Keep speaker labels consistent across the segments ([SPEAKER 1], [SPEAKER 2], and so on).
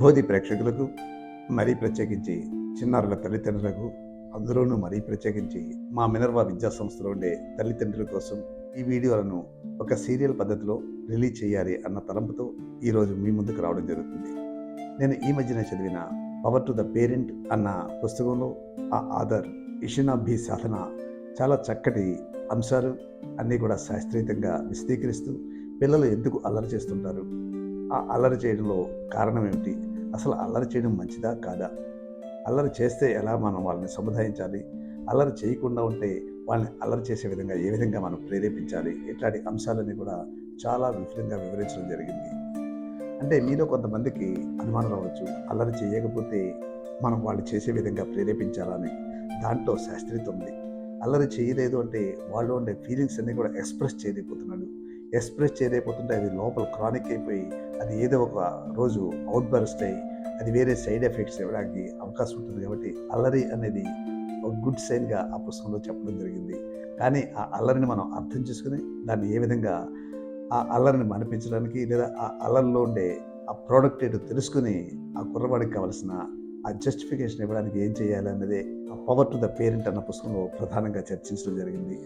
[SPEAKER 1] బోధి ప్రేక్షకులకు మరీ ప్రత్యేకించి చిన్నారుల తల్లిదండ్రులకు అందులోనూ మరీ ప్రత్యేకించి మా మినర్వా విద్యా సంస్థలో ఉండే తల్లిదండ్రుల కోసం ఈ వీడియోలను ఒక సీరియల్ పద్ధతిలో రిలీజ్ చేయాలి అన్న తలంపుతో ఈరోజు మీ ముందుకు రావడం జరుగుతుంది. నేను ఈ మధ్యన చదివిన పవర్ టు ద పేరెంట్ అన్న పుస్తకంలో ఆ ఆధార్ ఇషినాభి సాధన చాలా చక్కటి అంశాలు అన్నీ కూడా శాస్త్రీయంగా విశదీకరిస్తూ పిల్లలు ఎందుకు అల్లరి చేస్తుంటారు? ఆ అల్లరి చేయడంలో కారణం ఏమిటి? అసలు అల్లరి చేయడం మంచిదా కాదా? అల్లరి చేస్తే ఎలా మనం వాళ్ళని సముదాయించాలి? అల్లరి చేయకుండా ఉంటే వాళ్ళని అల్లరి చేసే విధంగా ఏ విధంగా మనం ప్రేరేపించాలి? ఇట్లాంటి అంశాలన్నీ కూడా చాలా విపులంగా వివరించడం జరిగింది. అంటే మీలో కొంతమందికి అనుమానం రావచ్చు అల్లరి చేయకపోతే మనం వాళ్ళు చేసే విధంగా ప్రేరేపించాలని దాంట్లో శాస్త్రీయత ఉంది. అల్లరి చేయలేదు అంటే వాళ్ళు ఉండే ఫీలింగ్స్ అన్నీ కూడా ఎక్స్ప్రెస్ చేయలేకపోతున్నాడు. ఎక్స్ప్రెస్ చేయలేకపోతుంటే అది లోపల క్రానిక్ అయిపోయి అది ఏదో ఒక రోజు అవుట్బర్స్ట్ అయ్యి అది వేరే సైడ్ ఎఫెక్ట్స్ ఇవ్వడానికి అవకాశం ఉంటుంది కాబట్టి అల్లరి అనేది ఒక గుడ్ సైన్గా ఆ పుస్తకంలో చెప్పడం జరిగింది. కానీ ఆ అల్లరిని మనం అర్థం చేసుకుని దాన్ని ఏ విధంగా ఆ అల్లరిని మనిపించడానికి లేదా ఆ అల్లరిలో ఉండే ఆ ప్రోడక్ట్ ఏంటో తెలుసుకుని ఆ కుర్రవాడికి కావాల్సిన ఆ జస్టిఫికేషన్ ఇవ్వడానికి ఏం చేయాలి అన్నదే ఆ పవర్ టు ద పేరెంట్ అన్న పుస్తకంలో ప్రధానంగా చర్చించడం జరిగింది.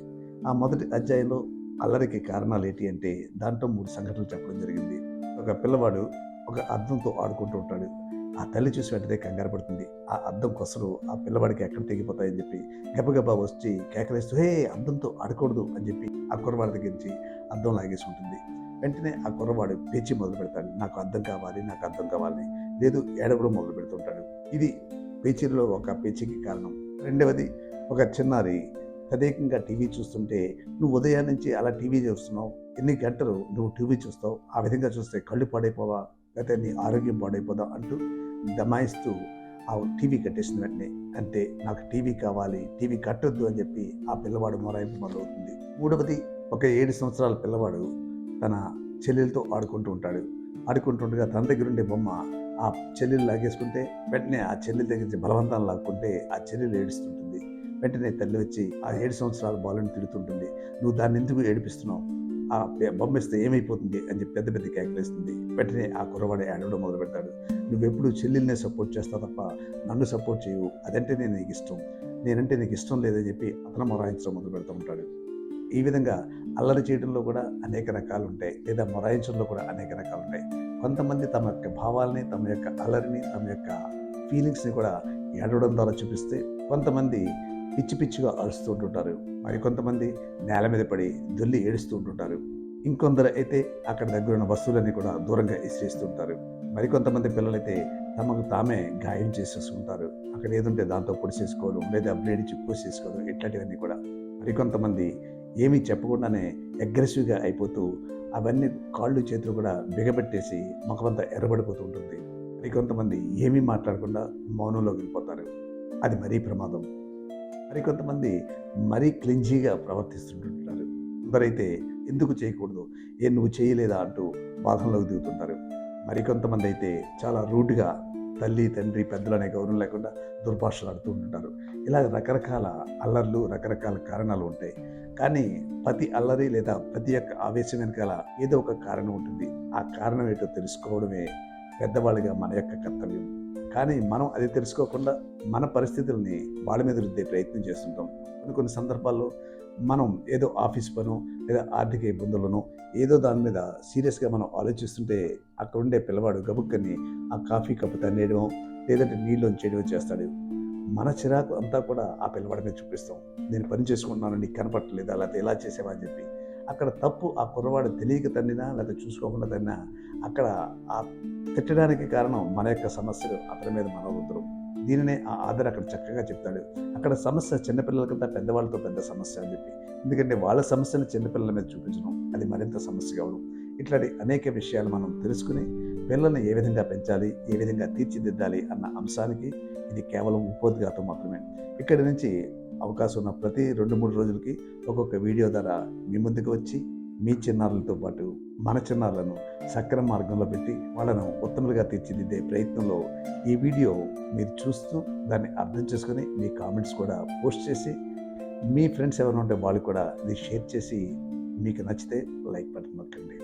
[SPEAKER 1] ఆ మొదటి అధ్యాయంలో అల్లరికి కారణాలు ఏంటి అంటే దాంట్లో మూడు సంఘటనలు చెప్పడం జరిగింది. ఒక పిల్లవాడు ఒక అద్దంతో ఆడుకుంటూ ఉంటాడు. ఆ తల్లి చూసి వెంటనే కంగారు పడుతుంది. ఆ అద్దం కొసలు ఆ పిల్లవాడికి ఎక్కడ తెగిపోతాయని చెప్పి గబగబా వచ్చి కేకలేస్తూ హే అద్దంతో ఆడకూడదు అని చెప్పి ఆ కుర్రవాడి దగ్గర నుంచి అద్దం లాగేసి ఉంటుంది. వెంటనే ఆ కుర్రవాడు పేచి మొదలు పెడతాడు. నాకు అద్దం కావాలి నాకు అద్దం కావాలి. లేదు ఏడవడం మొదలు పెడుతుంటాడు ఇది పేచీలో ఒక పేచీకి కారణం. రెండవది ఒక చిన్నారి తదేకంగా టీవీ చూస్తుంటే నువ్వు ఉదయం నుంచి అలా టీవీ చూస్తున్నావు ఎన్ని గంటలు నువ్వు టీవీ చూస్తావు ఆ విధంగా చూస్తే కళ్ళు పాడైపోవా లేకపోతే నీ ఆరోగ్యం పాడైపోదా అంటూ దమాయిస్తూ ఆ టీవీ కట్టేసిన వెంటనే అంటే నాకు టీవీ కావాలి టీవీ కట్టొద్దు అని చెప్పి ఆ పిల్లవాడు మొరాయింపు మొదలవుతుంది. మూడవది ఒక ఏడు సంవత్సరాల పిల్లవాడు తన చెల్లెలతో ఆడుకుంటూ ఉంటాడు. ఆడుకుంటుండగా తన దగ్గర ఉండే బొమ్మ ఆ చెల్లెలు లాగేసుకుంటే వెంటనే ఆ చెల్లెల దగ్గర నుంచి బలవంతాన్ని లాక్కుంటే ఆ చెల్లెలు ఏడుస్తుంటుంది. వెంటనే తల్లి వచ్చి ఆ ఏడు సంవత్సరాల బాలుని తిడుతుంటుంది. నువ్వు దాన్ని ఎందుకు ఏడిపిస్తున్నావు? ఆ బొమ్మేస్తే ఏమైపోతుంది? అని చెప్పి పెద్ద పెద్ద కేకలేస్తుంది. వెంటనే ఆ కుర్రవాడు ఏడవడం మొదలు పెడతాడు నువ్వెప్పుడు చెల్లెల్నే సపోర్ట్ చేస్తావు తప్ప నన్ను సపోర్ట్ చేయవు. అదంటే నేను నీకు ఇష్టం. నేనంటే నీకు ఇష్టం లేదని చెప్పి అతను మొరాయించడం మొదలు పెడుతూ ఉంటాడు. ఈ విధంగా అల్లరి చేయడంలో కూడా అనేక రకాలు ఉంటాయి. లేదా మొరాయించడంలో కూడా అనేక రకాలు ఉంటాయి. కొంతమంది తమ యొక్క భావాల్ని తమ యొక్క అల్లరిని తమ యొక్క ఫీలింగ్స్ని కూడా ఏడవడం ద్వారా చూపిస్తే కొంతమంది పిచ్చి పిచ్చిగా అరుస్తూ ఉంటుంటారు. మరి కొంతమంది నేల మీద పడి దొల్లి ఏడుస్తూ ఉంటుంటారు. ఇంకొందరు అయితే అక్కడ దగ్గర ఉన్న వస్తువులన్నీ కూడా దూరంగా ఇసిరేస్తుంటారు మరికొంతమంది పిల్లలైతే తమకు తామే గాయం చేసేసుకుంటారు అక్కడ ఏదుంటే దాంతో పొడి చేసుకోవడం లేదా బ్లేడ్ చిక్కుసేసుకోవడం ఇట్లాంటివన్నీ కూడా. మరికొంతమంది ఏమీ చెప్పకుండానే అగ్రెసివ్గా అయిపోతూ అవన్నీ కాళ్ళు చేతులు కూడా బిగబెట్టేసి ముఖమంతా ఎర్రబడిపోతూ ఉంటుంది. మరికొంతమంది ఏమీ మాట్లాడకుండా మౌనంలోకి వెళ్ళిపోతారు. అది మరీ ప్రమాదం. మరికొంతమంది మరీ క్లింజీగా ప్రవర్తిస్తుంటుంటారు. కొందరైతే ఎందుకు చేయకూడదు? ఏ నువ్వు చేయలేదా అంటూ బాధంలోకి దిగుతుంటారు. మరికొంతమంది అయితే చాలా రూట్గా తల్లి తండ్రి పెద్దలు అనే గౌరవం లేకుండా దుర్భాషలు ఆడుతూ ఉంటుంటారు ఇలా రకరకాల అల్లర్లు రకరకాల కారణాలు ఉంటాయి. కానీ ప్రతి అల్లరి లేదా ప్రతి యొక్క ఆవేశం వెనకాల ఏదో ఒక కారణం ఉంటుంది. ఆ కారణం ఏంటో తెలుసుకోవడమే పెద్దవాళ్ళుగా మన యొక్క కర్తవ్యం. కానీ మనం అది తెలుసుకోకుండా మన పరిస్థితుల్ని వాళ్ళ మీద రుద్దే ప్రయత్నం చేస్తుంటాం. కొన్ని కొన్ని సందర్భాల్లో మనం ఏదో ఆఫీస్ పను లేదా ఆర్థిక ఇబ్బందులను ఏదో దాని మీద సీరియస్గా మనం ఆలోచిస్తుంటే అక్కడ ఉండే పిల్లవాడు గబుక్కని ఆ కాఫీ కప్పు తన్నేయడం లేదంటే నీళ్ళు చేయడం చేస్తాడు. మన చిరాకు అంతా కూడా ఆ పిల్లవాడి మీద చూపిస్తాం. నేను పని చేసుకుంటున్నాను నీకు కనపట్టలేదా లేకపోతే ఎలా చేసావా అని చెప్పి. అక్కడ తప్పు ఆ కుర్రవాడు తెలియక తండినా లేదా చూసుకోకుండా తన్నా అక్కడ ఆ తిట్టడానికి కారణం మన యొక్క సమస్యలు అతని మీద మన దీనినే ఆ ఆధార్ అక్కడ చక్కగా చెప్తాడు. అక్కడ సమస్య చిన్నపిల్లల కంటే పెద్దవాళ్ళతో పెద్ద సమస్య అని చెప్పి. ఎందుకంటే వాళ్ళ సమస్యను చిన్నపిల్లల మీద చూపించడం అది మరింత సమస్య కావడం. ఇట్లాంటి అనేక విషయాలు మనం తెలుసుకుని పిల్లల్ని ఏ విధంగా పెంచాలి ఏ విధంగా తీర్చిదిద్దాలి అన్న అంశానికి ఇది కేవలం ఉపోద్ఘాతం మాత్రమే. ఇక్కడి నుంచి అవకాశం ఉన్న ప్రతి రెండు మూడు రోజులకి ఒక్కొక్క వీడియో ద్వారా మీ ముందుకు వచ్చి మీ చిన్నారులతో పాటు మన చిన్నారులను సక్రమ మార్గంలో పెట్టి వాళ్ళను ఉత్తములుగా తీర్చిదిద్దే ప్రయత్నంలో ఈ వీడియో మీరు చూస్తూ దాన్ని అర్థం చేసుకొని మీ కామెంట్స్ కూడా పోస్ట్ చేసి మీ ఫ్రెండ్స్ ఎవరైనా ఉంటే వాళ్ళు కూడా ఇది షేర్ చేసి మీకు నచ్చితే లైక్ బటన్ నొక్కండి.